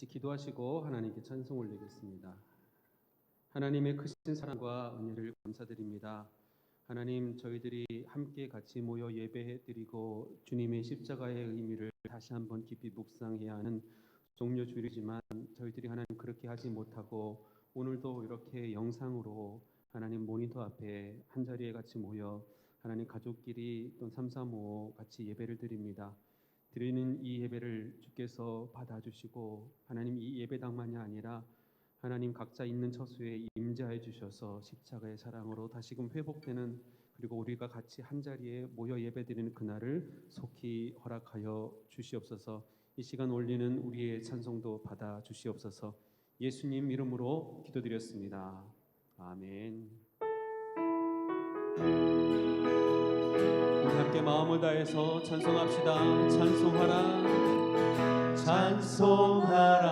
같이 기도하시고 하나님께 찬송 올리겠습니다. 하나님의 크신 사랑과 은혜를 감사드립니다. 하나님 저희들이 함께 같이 모여 예배해 드리고 주님의 십자가의 의미를 다시 한번 깊이 묵상해야 하는 종료 주일이지만 저희들이 하나님 그렇게 하지 못하고 오늘도 이렇게 영상으로 하나님 모니터 앞에 한 자리에 같이 모여 하나님 가족끼리 또 삼삼오오 같이 예배를 드립니다. 드리는 이 예배를 주께서 받아주시고 하나님 이 예배당만이 아니라 하나님 각자 있는 처소에 임재해 주셔서 십자가의 사랑으로 다시금 회복되는 그리고 우리가 같이 한 자리에 모여 예배드리는 그날을 속히 허락하여 주시옵소서. 이 시간 올리는 우리의 찬송도 받아 주시옵소서. 예수님 이름으로 기도드렸습니다. 아멘. 함께 마음을 다해서 찬송합시다. 찬송하라. 찬송하라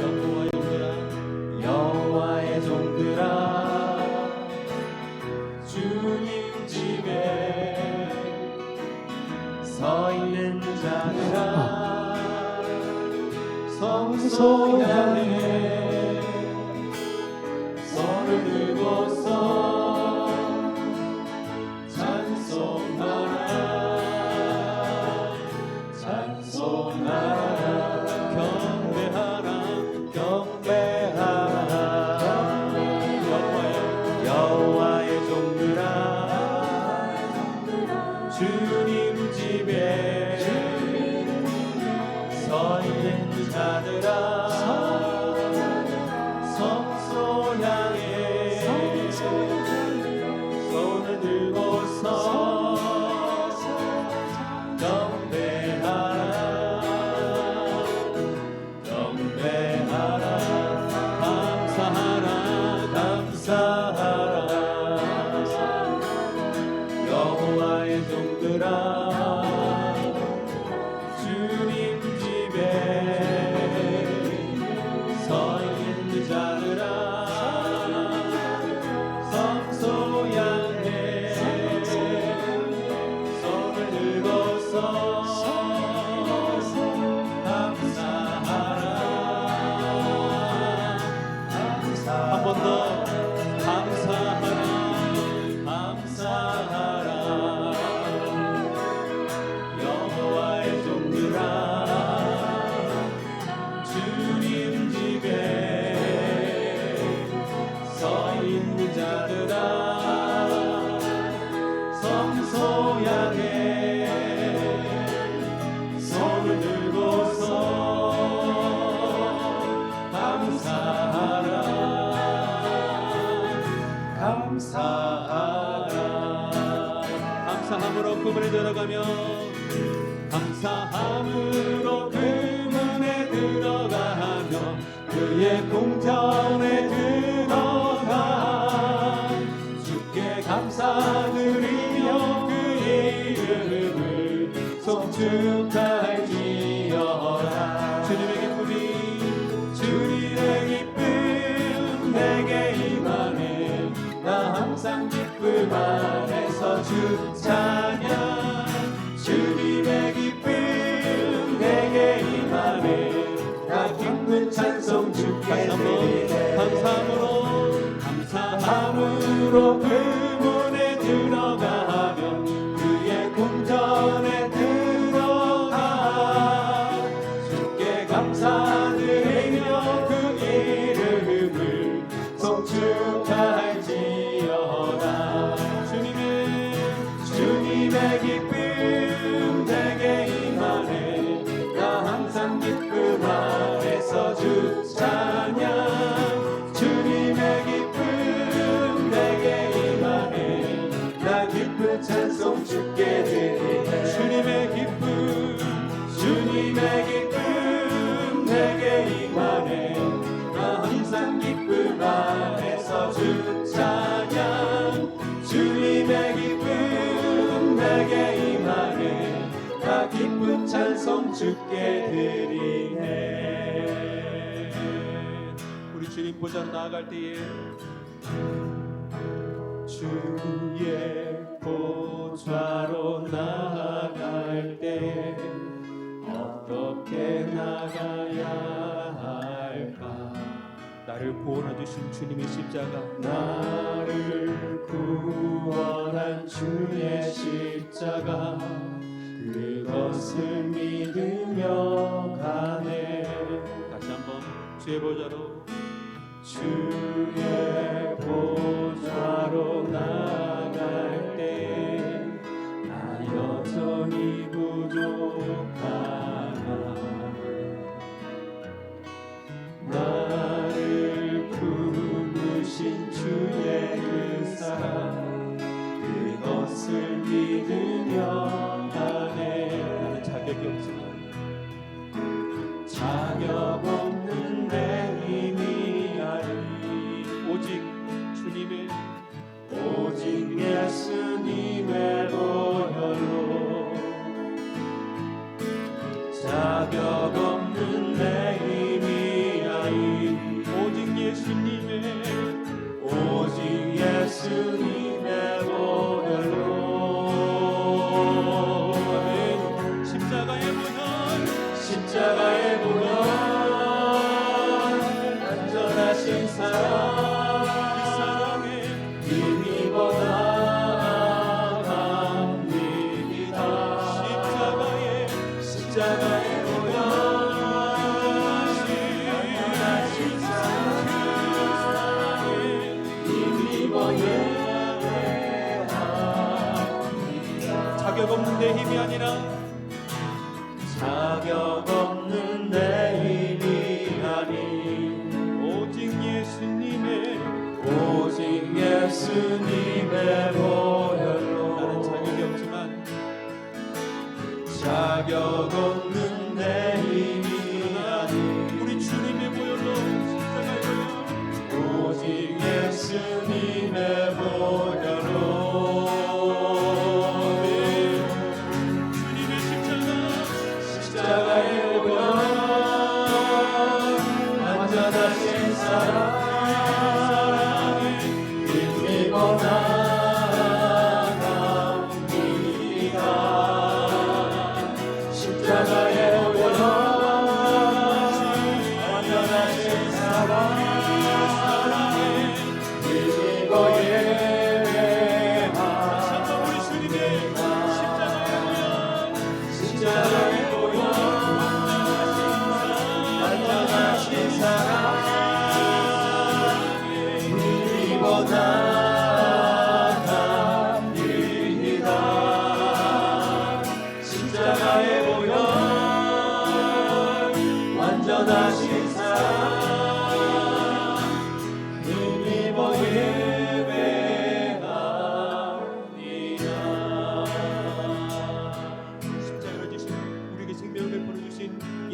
여호와의 종들아 여호와의 종들아 주님 집에 서 있는 자들아 성소 향 그분에 들어가며 감사함으로 그 문에 들어가며 그의 궁전에 들어가 주께 감사드리며 그 이름을 송축할 감사 보좌 나아갈 때에 주의 보좌로 나아갈 때 어떻게 나가야 할까? 나를 구원하주신 주님의 십자가. 나를 구원한 주의 십자가. 그것을 믿으며 가네. 다시 한번 주의 보좌로 주의 보좌로 나갈 때 나 여전히 부족한 Jack.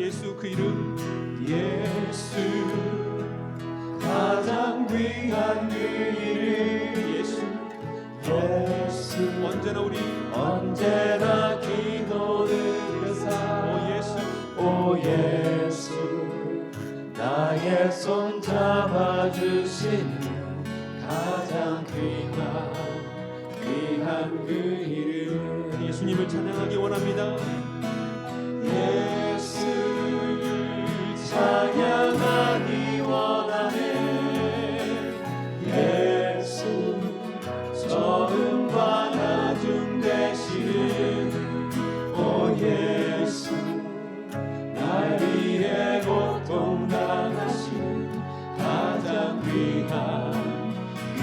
예수 그 이름. 예수 가장 귀한 그 이름 예수. 예수. 언제나 우리 언제나 기도를 그사. 오 예수. 오 예수 나의 손 잡아주신 가장 귀한 귀한 그 이름. 예수님을 찬양하기 원합니다.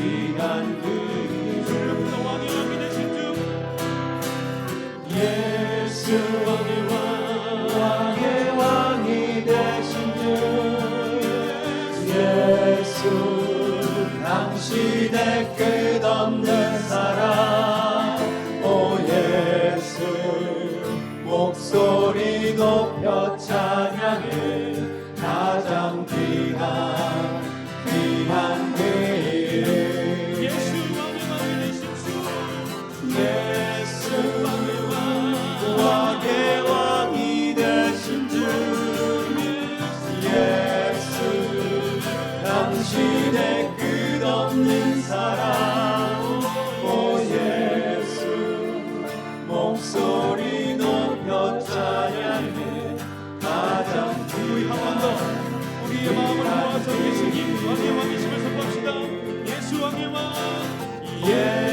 시간 그 우리의 마음을 모아서 예수님 왕의 왕이심을 선포합시다 예수 왕의 왕 예.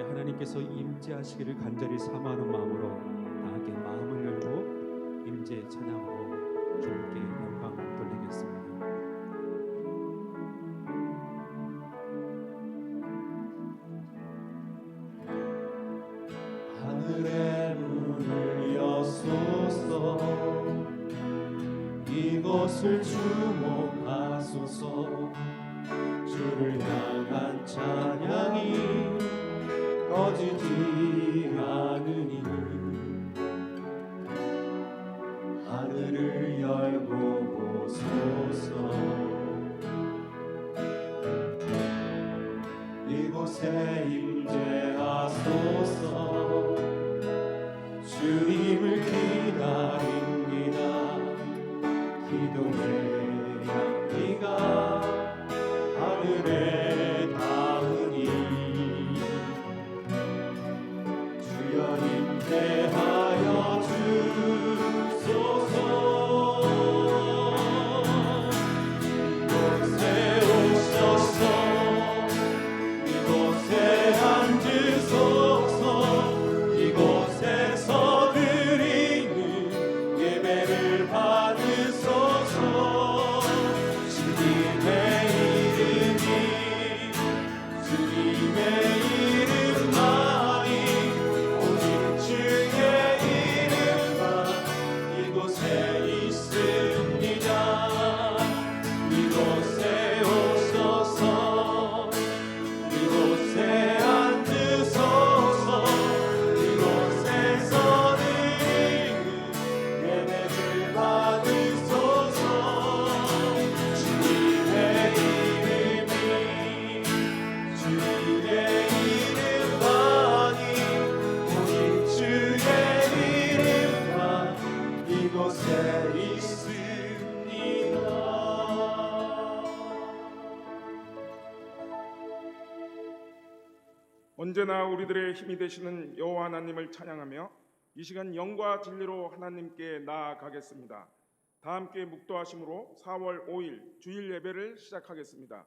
자리에 하나님께서 임재하시기를 간절히 사모하는 마음으로 다 함께 마음을 열고 임재 찬양으로 주님께 영광 돌리겠습니다. 언제나 우리들의 힘이 되시는 여호와 하나님을 찬양하며 이 시간 영과 진리로 하나님께 나아가겠습니다. 다 함께 묵도하심으로 4월 5일 주일 예배를 시작하겠습니다.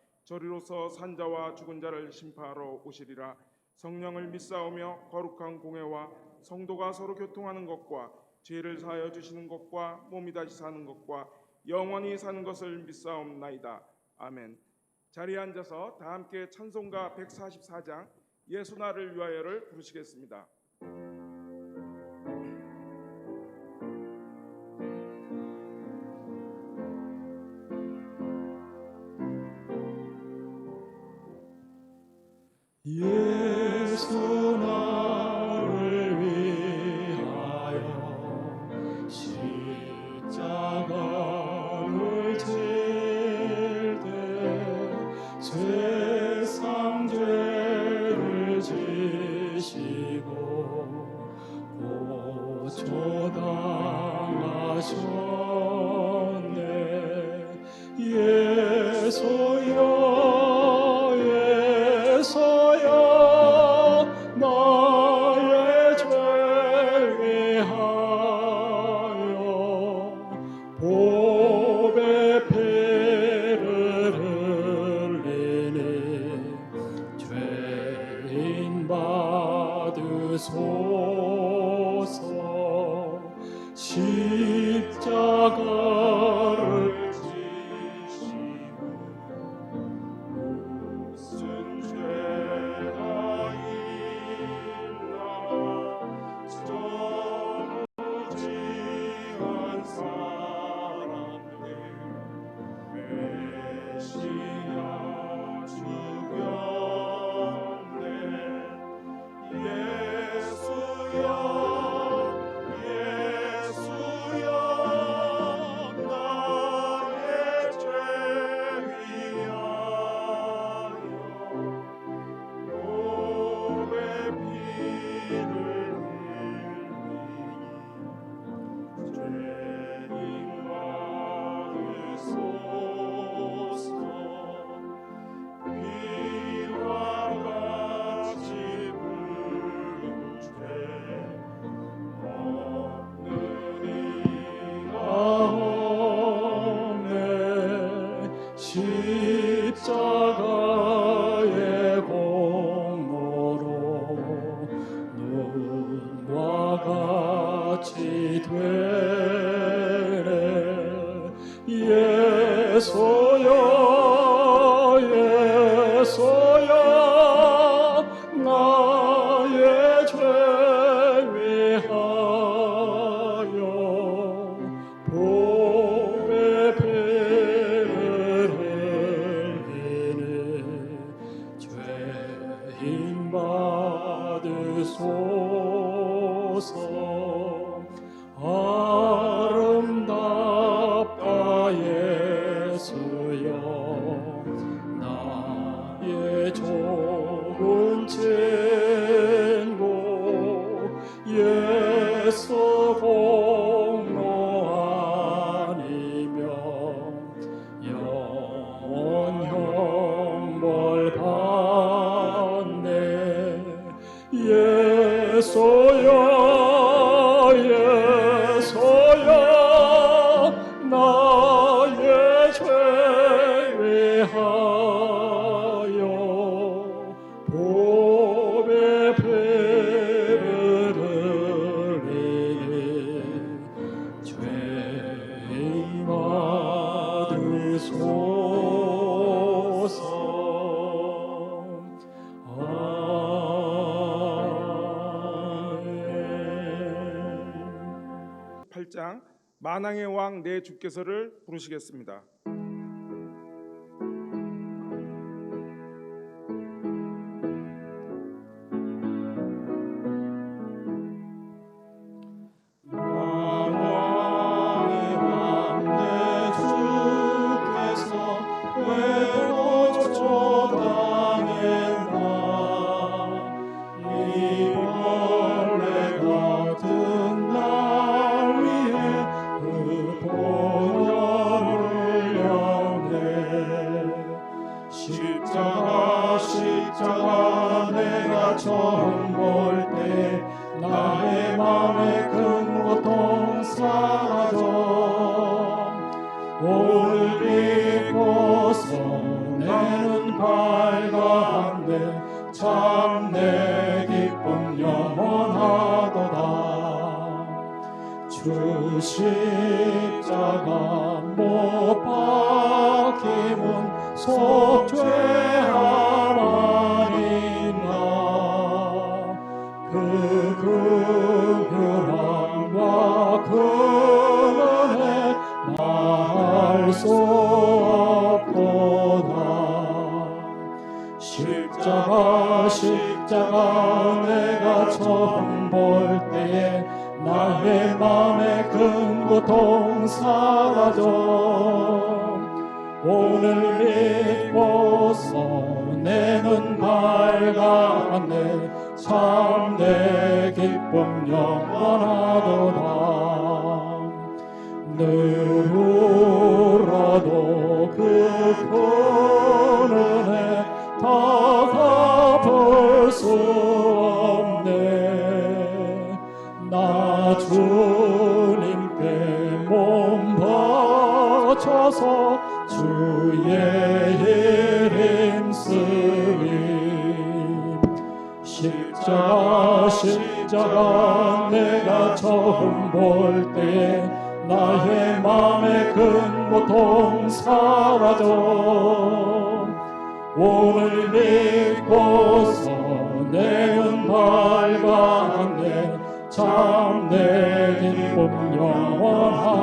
저리로서 산자와 죽은 자를 심파하러 오시리라. 성령을 믿사오며 거룩한 공회와 성도가 서로 교통하는 것과 죄를 사하여 주시는 것과 몸이 다시 사는 것과 영원히 사는 것을 믿사옵나이다. 아멘. 자리에 앉아서 다 함께 찬송가 144장 예수나를 위하여를 부르시겠습니다. 고초 そよ。 예수여 내 주께서를 부르시겠습니다. Well, 마음의 큰 고통 사라져. 오늘 믿고서 내 눈 밝았네. 참 내 기쁨 영원하도다. 늘 울어도 그 푸른 해다 갚을 수 주의 힘쓰리. 십자 십자가 내가 처음 볼 때 나의 마음의 큰 고통 사라져. 오늘 믿고서 내은 밝았네. 참내 기쁨 영원하도다.